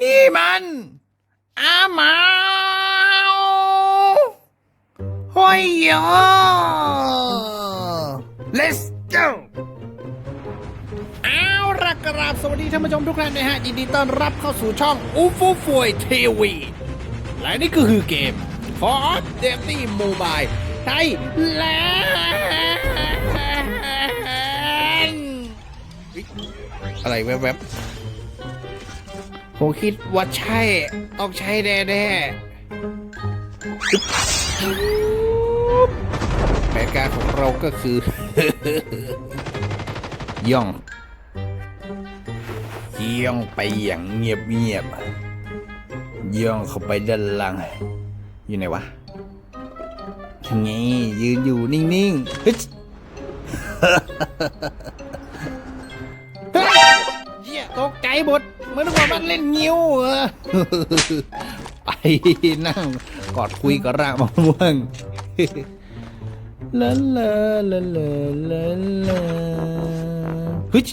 นี่มันอาหมาหอยยอ let's go เอาละกราบสวัสดีท่านผู้ชมทุกท่านนะฮะ ยินดีต้อนรับเข้าสู่ช่องอูฟูฟวยทีวีและนี่ก็คือเกม For d e m y Mobile ไทยแลนด์อะไรแวบๆ ผมคิดว่าใช่ ต้องใช่แน่ๆแผนการของเราก็คือ ย่องย่องไปอย่างเงียบๆย่องเข้าไปด้านหลัง อยู่ไหนวะไงยืนอยู่นิ่งๆ ตกใจหมดเหมือนว่ามันเล่นงิ้วเหรอ ไปนั่งกอดคุยกับรากมะม่วงลาลาลาลาลาลาเฮ้ย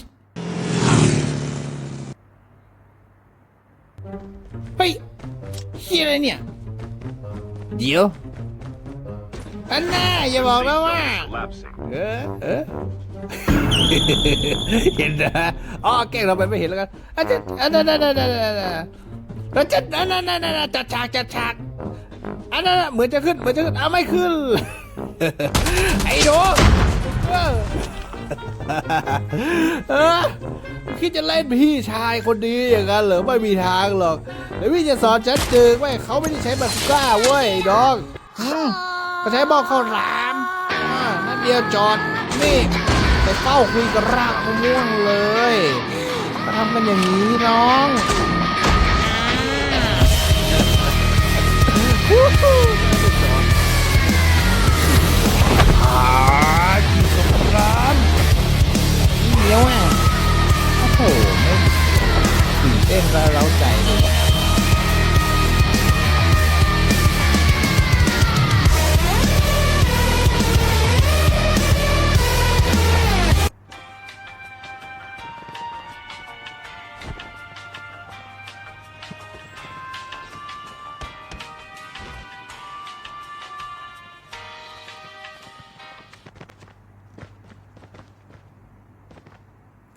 เฮ้ยเฮียอะไรเนี่ย เดี๋ยว อันน่าอย่าบอกนะว่า เออเออ เห็นนะอ๋อแกล้งเราไปไม่เห็นแล้วกันอาจจะอันนั้นอันนั้นอันนั้นอันนั้นแล้วจะอันนั้นอันนั้นจัดฉากจัดฉากอันนั้นเหมือนจะขึ้นเหมือนจะขึ้นเอาไม่ขึ้น ไอ้โดเออคิดจะเล่นพี่ชายคนดีอย่างนั้นเหรอไม่มีทางหรอกเดี๋ยวพี่จะสอนฉันเจอว่าเขาไม่ได้ใช้บัตรก้าเว้ยไอ้น้องก็ใช้บอกข้าวหลามนั่นเดียวจอดนี่ เฝ้าคุยกับรากมะม่วงเลยมาทำกันอย่างนี้น้อง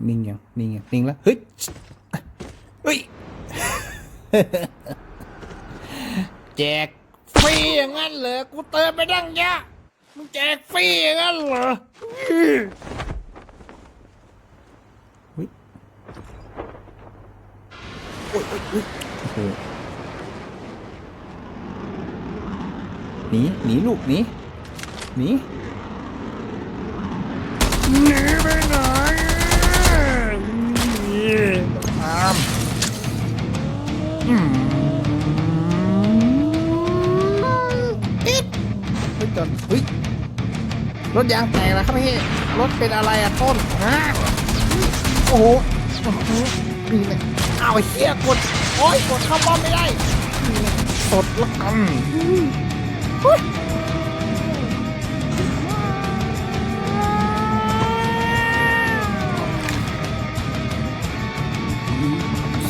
นิ่งยังนิ่งยังนิ่งแล้วเฮ้ยเฮ้ยแจกฟรีอย่างนั้นเหรอกูเติมไปดังเยอะมึงแจกฟรีอย่างนั้นเหรอเฮ้ยโอ้ยโอ้ยโอ้ยโอ้โหหนีหนีลูกหนีหนี อดเฮ้ยรถยางแตกแล้วครับพี่รถเป็นอะไรอะต้นฮะโอ้โหโอ้โหนี่เลยอ้าวเฮียกดโอ้ยกดเข้าป้อมไม่ได้สดละกันเฮ้ย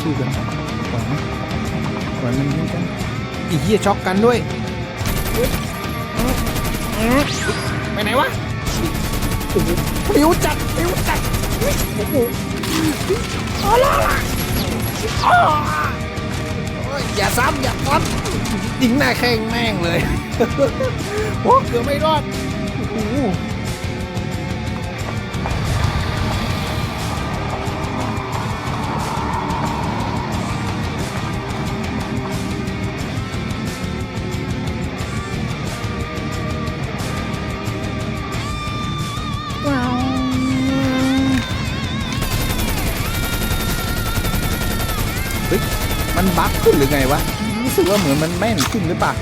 สู้กันหวังหวังมันยิงกันอีเหี้ยช็อกกันด้วยเฮ้ย อื้อไปไหนวะโอ้โหปิวจัดปิวจัดโอ้โหอ๋อละละอ๋อโอ้ยอย่าซ้ำอย่าซ้ำยิงหน้าแข้งแม่งเลย โอ้เกือบไม่รอดโอ้โห บั๊กขึ้นหรือไงวะรู้สึกว่าเหมือนมันแม่นขึ้นหรือเปล่า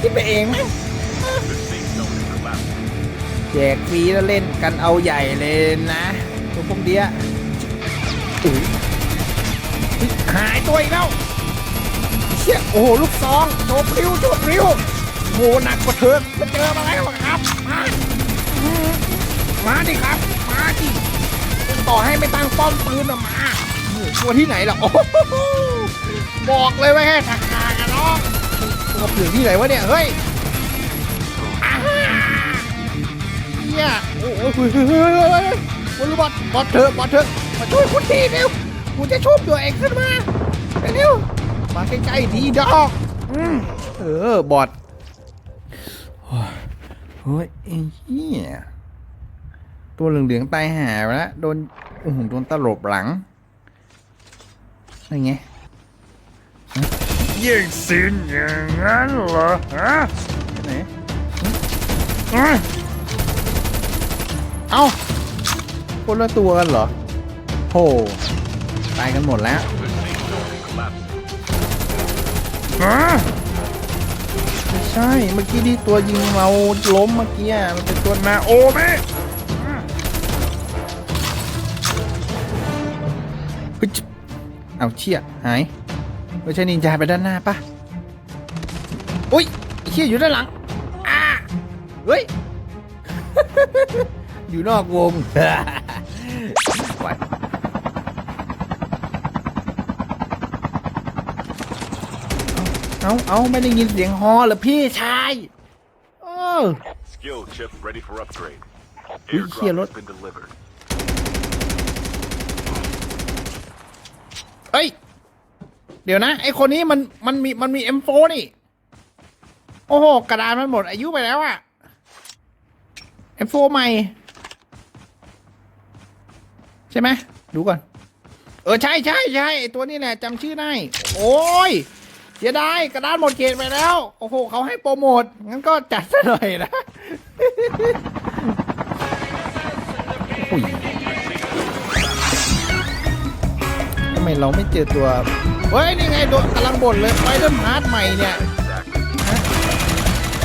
คิดไปเองมั้ง The safe zone is collapsing. แจกฟรีแล้วเล่นกันเอาใหญ่เลยนะตัวพวกเดียอุ๊ยเฮ้ยหายตัวอีกแล้วเชี่ยโอ้โหลูกซองโชว์พริ้วโชว์พริ้วโหหนักกว่าเธอมาเจอมาแล้วครับมามาดิครับ มาดิต่อให้ไม่ตั้งป้อมปืนอะมาโอ้โหกลัวที่ไหนล่ะโอ้โห บอกเลยว่าแค่ทักทายกันน้องตัวเปลือกที่ไหนวะเนี่ย เฮ้ยอ้าเนี่ยโอ้โหเฮ้ยเฮ้ยเฮ้ยเฮ้ยบอลบอลบอลเถอะบอลเถอะมาช่วยคุณทีเร็วกูจะชุบตัวเองขึ้นมาเร็วมาใกล้ๆดีดอกอืมเออบอดโอ้ยเฮ้ยไอ้เหี้ยตัวเหลืองๆตายหาไปแล้วโดนโอ้โหโดนตลบหลังอะไรเงี้ย ยิงสินอย่างนั้นเหรอฮะไหนเอ้าคนละตัวกันเหรอโหตายกันหมดแล้วฮะไม่ใช่ เมื่อกี้ที่ตัวยิงเราล้มเมื่อกี้มันเป็นตัวนาโอเมะเอาเชี่ยหาย ไม่ใช่นินจาไปด้านหน้าปะอุ้ยไอ้เชี่ยอยู่ด้านหลังอ่าเฮ้ย อยู่นอกวงไหวเอาเอาเอาไม่ได้ยินเสียงฮอเหรอพี่ชายเออ Skill chip ready for upgrade. Ui, Airdrop kia lốt. has been delivered. เฮ้ย เดี๋ยวนะ ไอคนนี้มันมันมีมันมี M4 นี่ โอ้โห กระดานมันหมดอายุไปแล้วอะ M4 ใหม่ ใช่ไหมดูก่อน เออ ใช่ใช่ใช่ไอตัวนี้แหละจำชื่อได้ โอ้ยเสียดายกระดานหมดเขตไปแล้ว โอ้โหเขาให้โปรโมท งั้นก็จัดซะหน่อยนะ ไมเราไม่เจอตัว เฮ้ย นี่ไงตัวกำลังบ่นเลยไปเริ่มฮาร์ดใหม่เนี่ย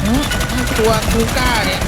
ฮะตัวคูก้าเนี่ย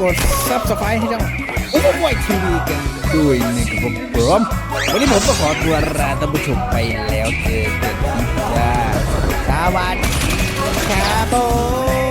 กด Subscribe ให้ช่องอุ้มวยทีวีกันด้วยนะครับผมวันนี้ผมก็ขอตัวลาท่านผู้ชมไปแล้วเจอกันที่หน้าสวัสดีครับผม